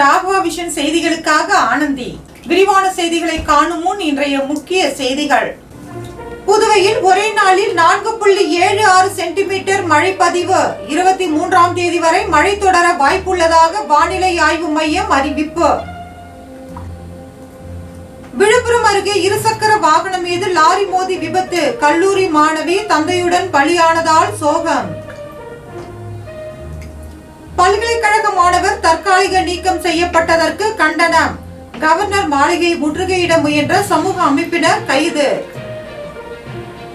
Raghava vision செய்திகளுக்காக ஆனந்தி. விரிவான செய்திகளை காணும் முன் இன்றைய முக்கிய செய்திகள். புதுவையில் ஒரே நாளில் நான்கு புள்ளி ஏழு ஆறு சென்டிமீட்டர் மழை பதிவு. இருபத்தி மூன்றாம் தேதி வரை மழை தொடர வாய்ப்புள்ளதாக வானிலை ஆய்வு மையம் அறிவிப்பு. விழுப்புரம் அருகே இருசக்கர வாகனம் மீது லாரி மோதி விபத்து. கல்லூரி மாணவி தந்தையுடன் பலியானதால் சோகம். பல்கலைக்கழக மாணவர் தற்காலிக நீக்கம் செய்யப்பட்டதற்கு கண்டனம். கவர்னர் மாளிகை முற்றுகையிட முயன்ற சமூக அமைப்பினர் கைது.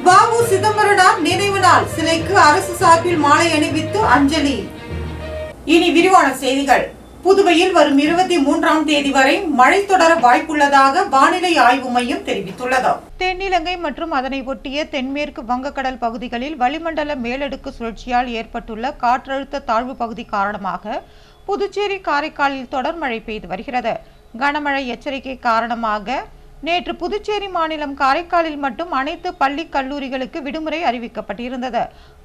பாபு சிதம்பரனார் நினைவு நாள் சிலைக்கு அரசு சார்பில் மாலை அணிவித்து அஞ்சலி. இனி விரிவான செய்திகள். புதுவையில் வரும் இருபத்தி மூன்றாம் தேதி வரை மழை தொடர வாய்ப்புள்ளதாக வானிலை ஆய்வு மையம் தெரிவித்துள்ளது. தென்னிலங்கை மற்றும் அதனை ஒட்டிய தென்மேற்கு வங்கக்கடல் பகுதிகளில் வளிமண்டல மேலடுக்கு சுழற்சியால் ஏற்பட்டுள்ள காற்றழுத்த தாழ்வு பகுதி காரணமாக புதுச்சேரி காரைக்காலில் தொடர் மழை பெய்து வருகிறது. கனமழை எச்சரிக்கை காரணமாக நேற்று புதுச்சேரி மாநிலம் காரைக்காலில் மட்டும் அனைத்து பள்ளி கல்லூரிகளுக்கு விடுமுறை அறிவிக்கப்பட்டிருந்தது.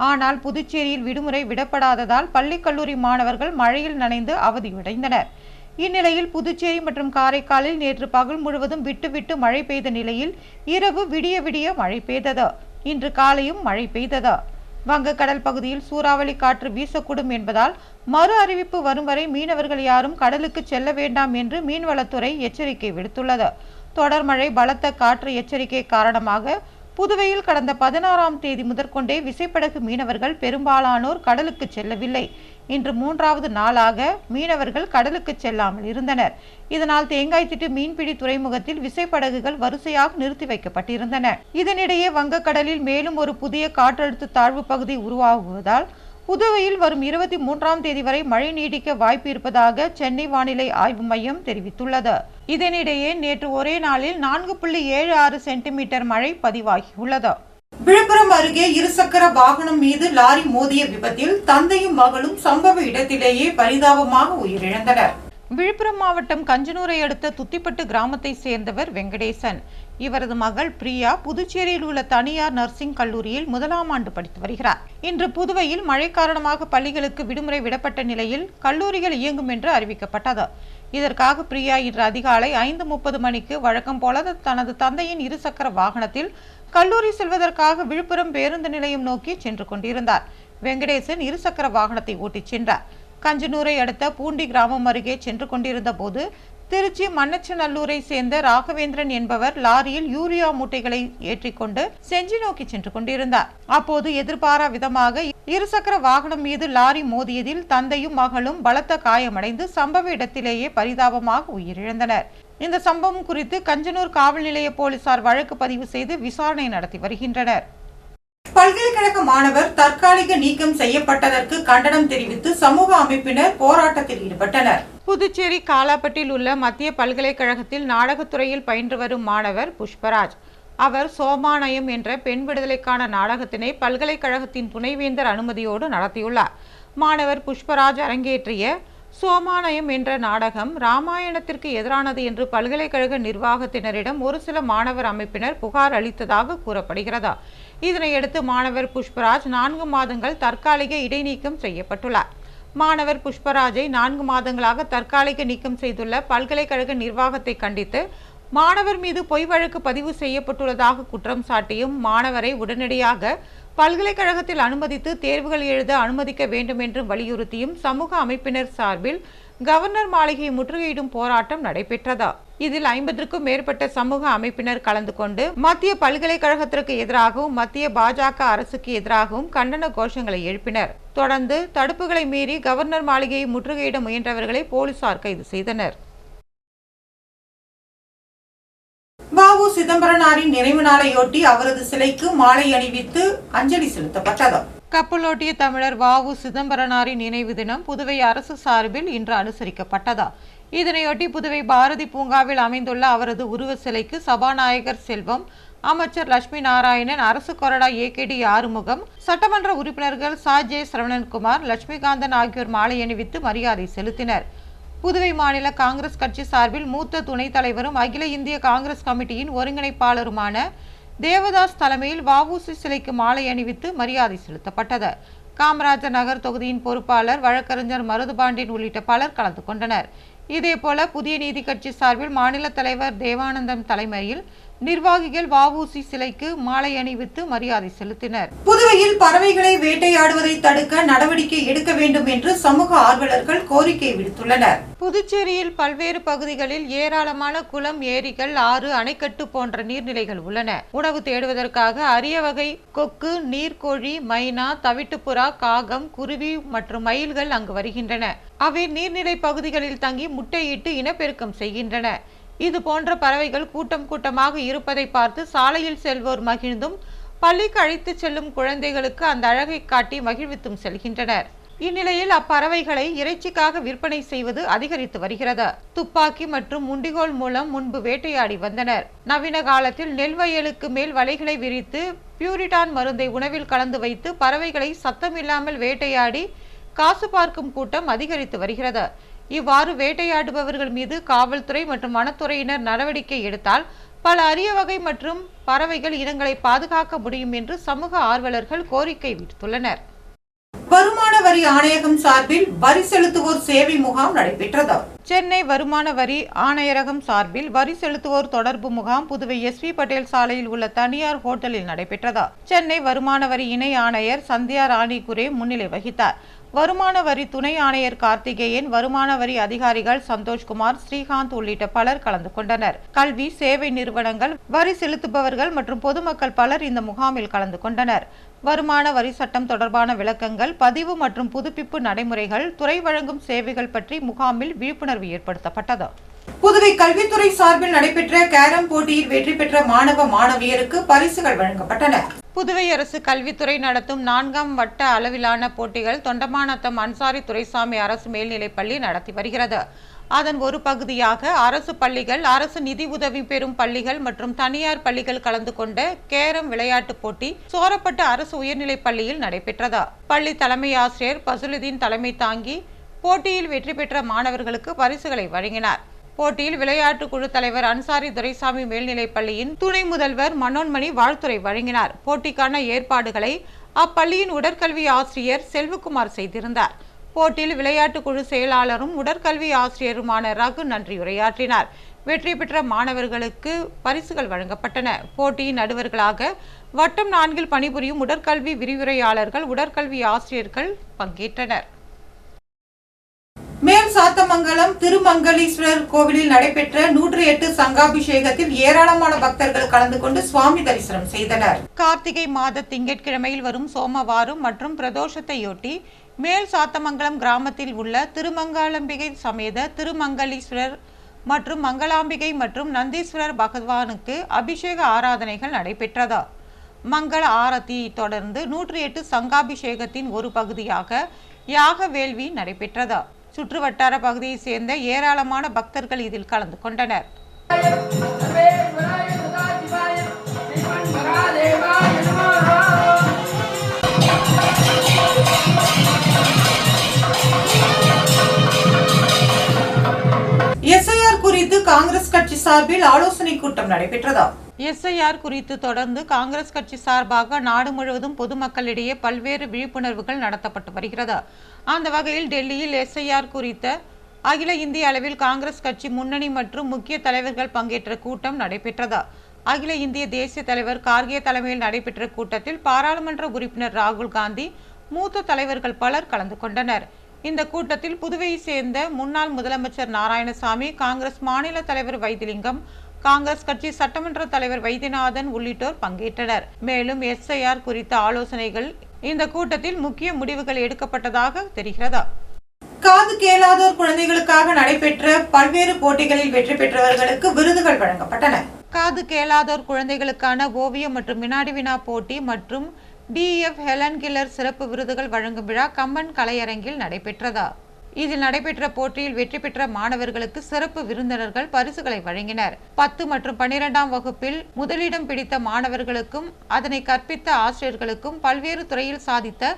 ஆனால் புதுச்சேரியில் விடுமுறை விடப்படாததால் பள்ளி கல்லூரி மாணவர்கள் மழையில் நனைந்து அவதியடைந்தனர். இந்நிலையில் புதுச்சேரி மற்றும் காரைக்காலில் நேற்று பகல் முழுவதும் விட்டு விட்டு மழை பெய்த நிலையில் இரவு விடிய விடிய மழை பெய்தது. இன்று காலையும் மழை பெய்தது. வங்கக்கடல் பகுதியில் சூறாவளி காற்று வீசக்கூடும் என்பதால் மறு அறிவிப்பு வரும் வரை மீனவர்கள் யாரும் கடலுக்கு செல்ல வேண்டாம் என்று மீன்வளத்துறை எச்சரிக்கை விடுத்துள்ளது. தொடர் மழை பலத்த காற்று எச்சரிக்கை காரணமாக புதுவையில் கடந்த பதினாறாம் தேதி முதற்கொண்டே விசைப்படகு மீனவர்கள் பெரும்பாலானோர் கடலுக்கு செல்லவில்லை. இன்று மூன்றாவது நாளாக மீனவர்கள் கடலுக்கு செல்லாமல் இருந்தனர். இதனால் தேங்காய்த்திட்டு மீன்பிடி துறைமுகத்தில் விசைப்படகுகள் வரிசையாக நிறுத்தி வைக்கப்பட்டிருந்தன. இதனிடையே வங்கக்கடலில் மேலும் ஒரு புதிய காற்றழுத்த தாழ்வு பகுதி உருவாகுவதால் புதுவையில் வரும் இருபத்தி மூன்றாம் தேதி வரை மழை நீடிக்க வாய்ப்பு இருப்பதாக சென்னை வானிலை ஆய்வு மையம் தெரிவித்துள்ளது. இதனிடையே நேற்று ஒரே நாளில் நான்கு புள்ளி ஏழு ஆறு சென்டிமீட்டர் மழை பதிவாகியுள்ளது. விழுப்புரம் அருகே இருசக்கர வாகனம் மீது லாரி மோதிய விபத்தில் தந்தையும் மகளும் சம்பவ இடத்திலேயே பரிதாபமாக உயிரிழந்தனர். விழுப்புரம் மாவட்டம் கஞ்சனூரை அடுத்த துத்திப்பட்டு கிராமத்தை சேர்ந்தவர் வெங்கடேசன். இவரது மகள் பிரியா புதுச்சேரியில் உள்ள தனியார் நர்சிங் கல்லூரியில் முதலாம் ஆண்டு படித்து வருகிறார். இன்று புதுவையில் மழை காரணமாக பள்ளிகளுக்கு விடுமுறை விடப்பட்ட நிலையில் கல்லூரிகள் இயங்கும் என்று அறிவிக்கப்பட்டது. இதற்காக பிரியா இன்று அதிகாலை ஐந்து முப்பது மணிக்கு வழக்கம் போல தனது தந்தையின் இருசக்கர வாகனத்தில் கல்லூரி செல்வதற்காக விழுப்புரம் பேருந்து நிலையம் நோக்கி சென்று கொண்டிருந்தார். வெங்கடேசன் இருசக்கர வாகனத்தை ஓட்டிச் சென்றார். கஞ்சனூரை அடுத்த பூண்டி கிராமம் அருகே சென்று கொண்டிருந்த போது திருச்சி மன்னச்சநல்லூரை சேர்ந்த ராகவேந்திரன் என்பவர் லாரியில் யூரியா மூட்டைகளை ஏற்றிக்கொண்டு செஞ்சி நோக்கி சென்று கொண்டிருந்தார். அப்போது எதிர்பாரா விதமாக இருசக்கர வாகனம் மீது லாரி மோதியதில் தந்தையும் மகளும் பலத்த காயமடைந்து சம்பவ இடத்திலேயே பரிதாபமாக உயிரிழந்தனர். இந்த சம்பவம் குறித்து கஞ்சனூர் காவல் நிலைய போலீசார் வழக்கு பதிவு செய்து விசாரணை நடத்தி வருகின்றனர். பல்கலைக்கழக மாணவர் தற்காலிக நீக்கம் செய்யப்பட்டதற்கு கண்டனம் தெரிவித்து சமூக அமைப்பினர் போராட்டத்தில் ஈடுபட்டனர். புதுச்சேரி காலாப்பட்டில் உள்ள மத்திய பல்கலைக்கழகத்தில் நாடகத்துறையில் பயின்று வரும் மாணவர் புஷ்பராஜ். அவர் சோமானயம் என்ற பெண் விடுதலைக்கான நாடகத்தினை பல்கலைக்கழகத்தின் துணைவேந்தர் அனுமதியோடு நடத்தியுள்ளார். மாணவர் புஷ்பராஜ் அரங்கேற்றிய சோமானயம் என்ற நாடகம் ராமாயணத்திற்கு எதிரானது என்று பல்கலைக்கழக நிர்வாகத்தினரிடம் ஒரு சில மாணவர் அமைப்பினர் புகார் அளித்ததாக கூறப்படுகிறது. இதனையடுத்து மாணவர் புஷ்பராஜ் நான்கு மாதங்கள் தற்காலிக இடைநீக்கம் செய்யப்பட்டுள்ளார். மாணவர் புஷ்பராஜை நான்கு மாதங்களாக தற்காலிக நீக்கம் செய்துள்ள பல்கலைக்கழக நிர்வாகத்தை கண்டித்து மாணவர் மீது பொய் வழக்கு பதிவு செய்யப்பட்டுள்ளதாக குற்றம் சாட்டியும் மாணவரை உடனடியாக பல்கலைக்கழகத்தில் அனுமதித்து தேர்வுகள் எழுத அனுமதிக்க வேண்டும் என்றும் வலியுறுத்தியும் சமூக அமைப்பினர் சார்பில் கவர்னர் மாளிகை முற்றுகையிடும் போராட்டம் நடைபெற்றதா. இதில் ஐம்பதற்கும் மேற்பட்ட சமூக அமைப்பினர் கலந்து கொண்டு மத்திய பல்கலைக்கழகத்திற்கு எதிராகவும் மத்திய பாஜக அரசுக்கு எதிராகவும் கண்டன கோஷங்களை எழுப்பினர். தொடர்ந்து தடுப்புகளை மீறி கவர்னர் மாளிகையை முற்றுகையிட முயன்றவர்களை போலீசார் கைது செய்தனர். வாவு சிதம்பரனாரின் நினைவு நாளையொட்டி அவரது சிலைக்கு மாலை அணிவித்து அஞ்சலி செலுத்தப்பட்டது. கப்பலோட்டிய தமிழர் வாவு சிதம்பரனாரின் நினைவு தினம் புதுவை அரசு சார்பில் இன்று அனுசரிக்கப்பட்டதா. இதனையொட்டி புதுவை பாரதி பூங்காவில் அமைந்துள்ள அவரது உருவ சிலைக்கு சபாநாயகர் செல்வம் அமைச்சர் லட்சுமி நாராயணன் அரசு கொறடா ஏகேடி ஆறுமுகம் சட்டமன்ற உறுப்பினர்கள் சா. ஜே. சரவணன்குமார் லட்சுமிகாந்தன் ஆகியோர் மாலை அணிவித்து மரியாதை செலுத்தினர். புதுவை மாநில காங்கிரஸ் கட்சி சார்பில் மூத்த துணைத் தலைவரும் அகில இந்திய காங்கிரஸ் கமிட்டியின் ஒருங்கிணைப்பாளருமான தேவதாஸ் தலைமையில் வஉசி சிலைக்கு மாலை அணிவித்து மரியாதை செலுத்தப்பட்டது. காமராஜர் நகர் தொகுதியின் பொறுப்பாளர் வழக்கறிஞர் மருதுபாண்டியன் உள்ளிட்ட பலர் கலந்து கொண்டனர். இதேபோல புதிய நீதி கட்சி சார்பில் மாநில தலைவர் தேவானந்தம் தலைமையில் நிர்வாகிகள் வஉசி சிலைக்கு மாலை அணிவித்து மரியாதை செலுத்தினர். புதுவையில் பறவைகளை வேட்டையாடுவதை தடுக்க நடவடிக்கை எடுக்க வேண்டும் என்று சமூக ஆர்வலர்கள் கோரிக்கை விடுத்துள்ளனர். புதுச்சேரியில் பல்வேறு பகுதிகளில் ஏராளமான குளம் ஏரிகள் ஆறு அணைக்கட்டு போன்ற நீர்நிலைகள் உள்ளன. உணவு தேடுவதற்காக அரிய வகை கொக்கு நீர்க்கோழி மைனா தவிட்டுப்புறா காகம் குருவி மற்றும் மயில்கள் அங்கு வருகின்றன. அவை நீர்நிலை பகுதிகளில் தங்கி முட்டையிட்டு இனப்பெருக்கம் செய்கின்றன. இது போன்ற பறவைகள் கூட்டம் கூட்டமாக இருப்பதை பார்த்து சாலையில் செல்வோர் மகிழ்ந்தும் பள்ளிக்கு அழைத்துச் செல்லும் குழந்தைகளுக்கு அந்த அழகை காட்டி மகிழ்வித்தும் செல்கின்றனர். இந்நிலையில் அப்பறவைகளை இறைச்சிக்காக விற்பனை செய்வது அதிகரித்து வருகிறது. துப்பாக்கி மற்றும் முண்டிகோல் மூலம் முன்பு வேட்டையாடி வந்தனர். நவீன காலத்தில் நெல் வயலுக்கு மேல் வலைகளை விரித்து பியூரிட்டான் மருந்தை உணவில் கலந்து வைத்து பறவைகளை சத்தமில்லாமல் வேட்டையாடி காசு பார்க்கும் கூட்டம் அதிகரித்து வருகிறது. இவ்வாறு வேட்டையாடுபவர்கள் மீது காவல்துறை மற்றும் வனத்துறையினர் நடவடிக்கை எடுத்தால் பல அரிய வகை மற்றும் பறவைகள் இனங்களை பாதுகாக்க முடியும் என்று சமூக ஆர்வலர்கள் கோரிக்கை விடுத்துள்ளனர். வருமான வரி ஆணையகம் சார்பில் வரி செலுத்துவோர் சேவை முகாம் நடைபெற்றது. சென்னை வருமான வரி ஆணையரகம் சார்பில் வரி செலுத்துவோர் தொடர்பு முகாம் புதுவை எஸ் வி பட்டேல் சாலையில் உள்ள தனியார் ஹோட்டலில் நடைபெற்றது. சென்னை வருமான வரி இணை ஆணையர் சந்தியா ராணி குரே முன்னிலை வகித்தார். வருமான வரி துணை ஆணையர் கார்த்திகேயன் வருமான வரி அதிகாரிகள் சந்தோஷ்குமார் ஸ்ரீகாந்த் உள்ளிட்ட பலர் கலந்து கொண்டனர். கல்வி சேவை நிறுவனங்கள் வரி செலுத்துபவர்கள் மற்றும் பொதுமக்கள் பலர் இந்த முகாமில் கலந்து கொண்டனர். வருமான வரி சட்டம் தொடர்பான விளக்கங்கள் பதிவு மற்றும் புதுப்பிப்பு நடைமுறைகள் துறை வழங்கும் சேவைகள் பற்றி முகாமில் விழிப்புணர்வு ஏற்படுத்தப்பட்டது. புதுவை கல்வித்துறை சார்பில் நடைபெற்ற கேரம் போட்டியில் வெற்றி பெற்ற மாணவ மாணவியருக்கு பரிசுகள் வழங்கப்பட்டன. புதுவை அரசு கல்வித்துறை நடத்தும் நான்காம் வட்ட அளவிலான போட்டிகள் தொண்டமானத்தம் அன்சாரி துரைசாமி அரசு மேல்நிலைப் பள்ளி நடத்தி வருகிறது. அதன் ஒரு பகுதியாக அரசு பள்ளிகள் அரசு நிதி உதவி பெறும் பள்ளிகள் மற்றும் தனியார் பள்ளிகள் கலந்து கொண்ட கேரம் விளையாட்டுப் போட்டி சோரப்பட்டு அரசு உயர்நிலைப் பள்ளியில் நடைபெற்றது. பள்ளி தலைமை ஆசிரியர் பசுலுதீன் தலைமை தாங்கி போட்டியில் வெற்றி பெற்ற மாணவர்களுக்கு பரிசுகளை வழங்கினார். போட்டியில் விளையாட்டு குழு தலைவர் அன்சாரி துரைசாமி மேல்நிலைப் பள்ளியின் துணை முதல்வர் மனோன்மணி வாழ்த்துரை வழங்கினார். போட்டிக்கான ஏற்பாடுகளை அப்பள்ளியின் உடற்கல்வி ஆசிரியர் செல்வகுமார் செய்திருந்தார். போட்டியில் விளையாட்டு குழு செயலாளரும் உடற்கல்வி ஆசிரியருமான ரகு நன்றி உரையாற்றினார். வெற்றி பெற்ற மாணவர்களுக்கு பரிசுகள் வழங்கப்பட்டன. போட்டியின் நடுவர்களாக வட்டம் நான்கில் பணிபுரியும் உடற்கல்வி விரிவுரையாளர்கள் உடற்கல்வி ஆசிரியர்கள் பங்கேற்றனர். சாத்தமங்கலம் திருமங்கலீஸ்வரர் கோவிலில் நடைபெற்ற நூற்றி எட்டு சங்காபிஷேகத்தில் ஏராளமான பக்தர்கள் கலந்து கொண்டு சுவாமி தரிசனம் செய்தனர். கார்த்திகை மாத திங்கட்கிழமையில் வரும் சோமவாரம் மற்றும் பிரதோஷத்தையொட்டி மேல் சாத்தமங்கலம் கிராமத்தில் உள்ள திருமங்காலம்பிகை சமேத திருமங்கலீஸ்வரர் மற்றும் மங்களாம்பிகை மற்றும் நந்தீஸ்வரர் பகவானுக்கு அபிஷேக ஆராதனைகள் நடைபெற்றதா. மங்கள ஆரத்தி தொடர்ந்து நூற்றி எட்டு சங்காபிஷேகத்தின் ஒரு பகுதியாக யாக வேள்வி நடைபெற்றது. சுற்றுவட்டார பகுதியைச் சேர்ந்த ஏராளமான பக்தர்கள் இதில் கலந்து கொண்டனர். எஸ்ஐஆர் குறித்து காங்கிரஸ் கட்சி சார்பில் ஆலோசனை கூட்டம் நடைபெற்றது எஸ்ஐஆர் குறித்து தொடர்ந்து காங்கிரஸ் கட்சி சார்பாக நாடு முழுவதும் பொதுமக்களிடையே பல்வேறு விழிப்புணர்வுகள் நடத்தப்பட்டு வருகிறது. அந்த வகையில் டெல்லியில் எஸ்ஐஆர் குறித்த அகில இந்திய அளவில் காங்கிரஸ் கட்சி முன்னணி மற்றும் முக்கிய தலைவர்கள் பங்கேற்ற கூட்டம் நடைபெற்றதா. அகில இந்திய தேசிய தலைவர் கார்கே தலைமையில் நடைபெற்ற கூட்டத்தில் பாராளுமன்ற உறுப்பினர் ராகுல் காந்தி மூத்த தலைவர்கள் பலர் கலந்து கொண்டனர். இந்த கூட்டத்தில் புதுவையை சேர்ந்த முன்னாள் முதலமைச்சர் நாராயணசாமி காங்கிரஸ் மாநில தலைவர் வைத்திலிங்கம் காங்கிரஸ் கட்சி சட்டமன்ற தலைவர் வைத்தியநாதன் உள்ளிட்டோர் பங்கேற்றனர். மேலும் எஸ்ஐஆர் குறித்த ஆலோசனைகள் இந்த கூட்டத்தில் முக்கிய முடிவுகள் எடுக்கப்பட்டதாக தெரிகிறது? காது கேளாதோர் குழந்தைகளுக்காக நடைபெற்ற பல்வேறு போட்டிகளில் வெற்றி பெற்றவர்களுக்கு விருதுகள் வழங்கப்பட்டன. காது கேளாதோர் குழந்தைகளுக்கான ஓவியம் மற்றும் வினாடி வினா போட்டி மற்றும் டிஎஃப் ஹெலன் கில்லர் சிறப்பு விருதுகள் வழங்கும் விழா கம்பன் கலையரங்கில் நடைபெற்றதா? இதில் நடைபெற்ற போட்டியில் வெற்றி பெற்ற மாணவர்களுக்கு சிறப்பு விருந்தினர்கள் பரிசுகளை வழங்கினர். பத்து மற்றும் பனிரெண்டாம் வகுப்பில் முதலிடம் பிடித்த மாணவர்களுக்கும் அதனை கற்பித்த ஆசிரியர்களுக்கும் பல்வேறு துறையில் சாதித்த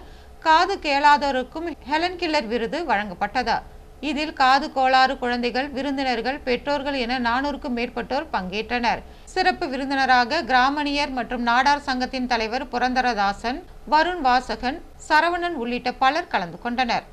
காது கேளாதோருக்கும் ஹெலன் கில்லர் விருது வழங்கப்பட்டது. இதில் காது கோளாறு குழந்தைகள் விருந்தினர்கள் பெற்றோர்கள் என நானூறுக்கும் மேற்பட்டோர் பங்கேற்றனர். சிறப்பு விருந்தினராக கிராமணியர் மற்றும் நாடார் சங்கத்தின் தலைவர் புரந்தரதாசன் வருண் வாசகன் சரவணன் உள்ளிட்ட பலர் கலந்து கொண்டனர்.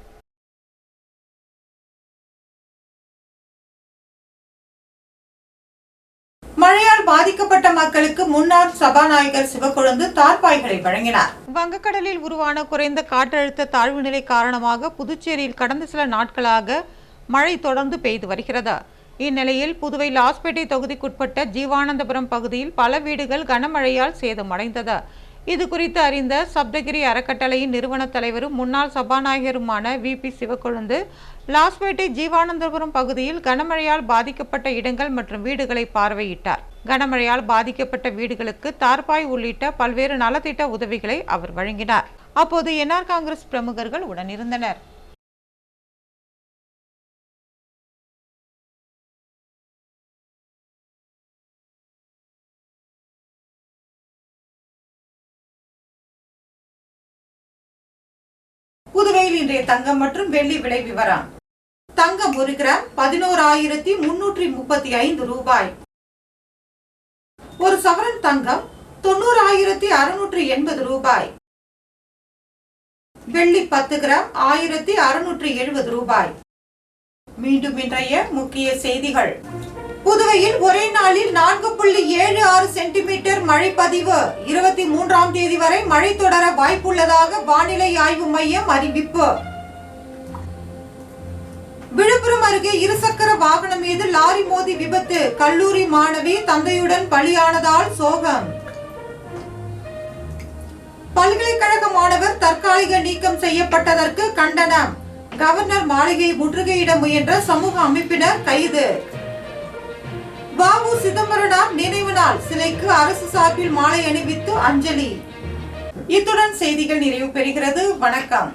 பாதிக்கப்பட்ட மக்களுக்கு முன்னாள் சபாநாயகர் சிவக்கொழுந்து தார்பாய்களை வழங்கினார். வங்கக்கடலில் உருவான குறைந்த காற்றழுத்த தாழ்வு நிலை காரணமாக புதுச்சேரியில் கடந்த சில நாட்களாக மழை தொடர்ந்து பெய்து வருகிறது. இந்நிலையில் புதுவை லாஸ்பேட்டை தொகுதிக்குட்பட்ட ஜீவானந்தபுரம் பகுதியில் பல வீடுகள் கனமழையால் சேதமடைந்தது. இது குறித்து அறிந்த சப்தகிரி அறக்கட்டளையின் நிறுவன தலைவரும் முன்னாள் சபாநாயகருமான வி. பி. சிவக்கொழுந்து லாஸ்பேட்டை ஜீவானந்தபுரம் பகுதியில் கனமழையால் பாதிக்கப்பட்ட இடங்கள் மற்றும் வீடுகளை பார்வையிட்டார். கனமழையால் பாதிக்கப்பட்ட வீடுகளுக்கு தார்பாய் உள்ளிட்ட பல்வேறு நலத்திட்ட உதவிகளை அவர் வழங்கினார். அப்போது என்ஆர் காங்கிரஸ் பிரமுகர்கள் உடனிருந்தனர். புதுவையில் இன்றைய தங்கம் மற்றும் வெள்ளி விலை விவரம். தங்கம் ஒரு கிராம் பதினோராயிரத்தி முன்னூற்றி முப்பத்தி ஐந்து ரூபாய். ஒரு சவரன் தங்கம் தொண்ணூறாயிரத்தி அறுநூற்றி எண்பது ரூபாய். வெள்ளி பத்து கிராம் ஆயிரத்தி அறுநூற்றி எழுபது ரூபாய். மீண்டும் இன்றைய முக்கிய செய்திகள். புதுவையில் ஒரே நாளில் நான்கு புள்ளி ஏழு ஆறு சென்டிமீட்டர் மழை பதிவு. இருபத்தி மூன்றாம் தேதி வரை மழை தொடர வாய்ப்புள்ளதாக வானிலை ஆய்வு மையம் அறிவிப்பு. விழுப்புரம் அருகே இருசக்கர வாகனம் மீது லாரி மோதி விபத்து. கல்லூரி மாணவி தந்தையுடன் பலியானதால் சோகம். பல்கலைக்கழக மாணவர் தற்காலிக நீக்கம் செய்யப்பட்டதற்கு கண்டனம். கவர்னர் மாளிகை முற்றுகையிட முயன்ற சமூக அமைப்பினர் கைது. பாபு சிதம்பரனார் நினைவு நாள் சிலைக்கு அரசு சார்பில் மாலை அணிவித்து அஞ்சலி. இத்துடன் செய்திகள் நிறைவு பெறுகிறது. வணக்கம்.